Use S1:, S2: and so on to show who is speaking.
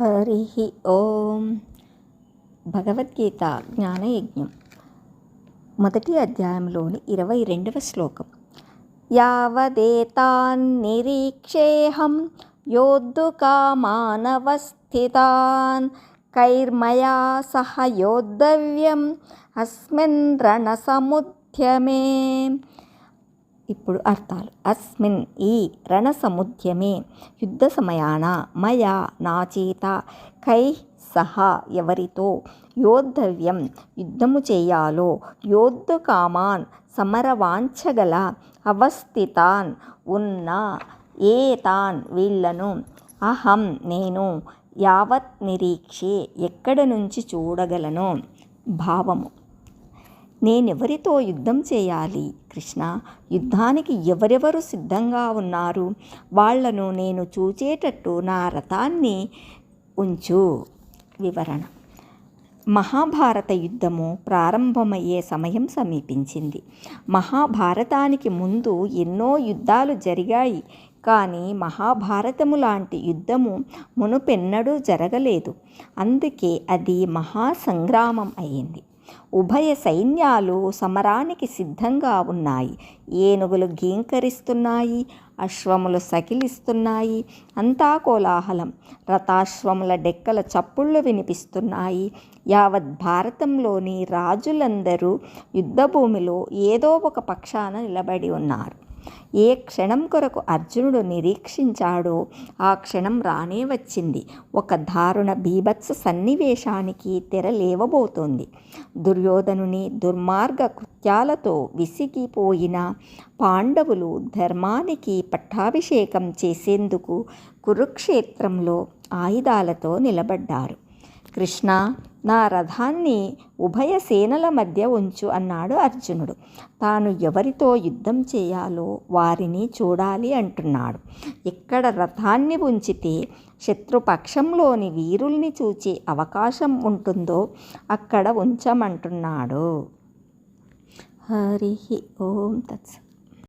S1: హరి ఓం భగవద్గీత జ్ఞానయజ్ఞం మొదటి అధ్యాయంలోని ఇరవై రెండవ శ్లోకం। యావదేతాన్ నిరీక్షేహం యావదేతాన్నిరీక్షేహం యోద్ధుకామానవస్థితాన్ కైర్మయా సహ యోద్ధవ్యం అస్మిన్ రణసముద్యమే। ఇప్పుడు అర్థాలు. అస్మిన్ ఈ రణసముద్యమే యుద్ధ సమయాన మయా నాచేత కై సహా ఎవరితో యోద్ధవ్యం యుద్ధము చేయాలో యోద్ధకామాన్ సమరవాంఛగల అవస్థితాన్ ఉన్న ఏతాన్ వీళ్ళను అహం నేను యావత్ నిరీక్షే ఎక్కడ నుంచి చూడగలను? భావము. నేనెవరితో యుద్ధం చేయాలి? కృష్ణ యుద్ధానికి ఎవరెవరు సిద్ధంగా ఉన్నారు? వాళ్ళను నేను చూచేటట్టు నా రథాన్ని ఉంచు. వివరణ. మహాభారత యుద్ధము ప్రారంభమయ్యే సమయం సమీపించింది. మహాభారతానికి ముందు ఎన్నో యుద్ధాలు జరిగాయి. కానీ మహాభారతము లాంటి యుద్ధము మునుపెన్నడూ జరగలేదు. అందుకే అది మహాసంగ్రామం అయింది ఉభయ సైన్యాలు సమరానికి సిద్ధంగా ఉన్నాయి. ఏనుగులు గీంకరిస్తున్నాయి అశ్వములు సకిలిస్తున్నాయి అంతా కోలాహలం. రథాశ్వముల డెక్కల చప్పుళ్ళు వినిపిస్తున్నాయి. యావత్ భారతంలోని రాజులందరూ యుద్ధభూమిలో ఏదో ఒక పక్షాన నిలబడి ఉన్నారు. ఏ క్షణం కొరకు అర్జునుడు నిరీక్షించాడో ఆ క్షణం రానే వచ్చింది. ఒక దారుణ బీభత్స సన్నివేశానికి తెర లేవబోతోంది. దుర్యోధనుని దుర్మార్గ కృత్యాలతో విసిగిపోయిన పాండవులు ధర్మానికి పట్టాభిషేకం చేసేందుకు కురుక్షేత్రంలో ఆయుధాలతో నిలబడ్డారు. కృష్ణ నా రథాన్ని ఉభయ సేనల మధ్య ఉంచు అన్నాడు అర్జునుడు. తాను ఎవరితో యుద్ధం చేయాలో వారిని చూడాలి అంటున్నాడు. ఇక్కడ రథాన్ని ఉంచితే శత్రుపక్షంలోని వీరుల్ని చూచే అవకాశం ఉంటుందో అక్కడ ఉంచమంటున్నాడు. హరి ఓం తత్స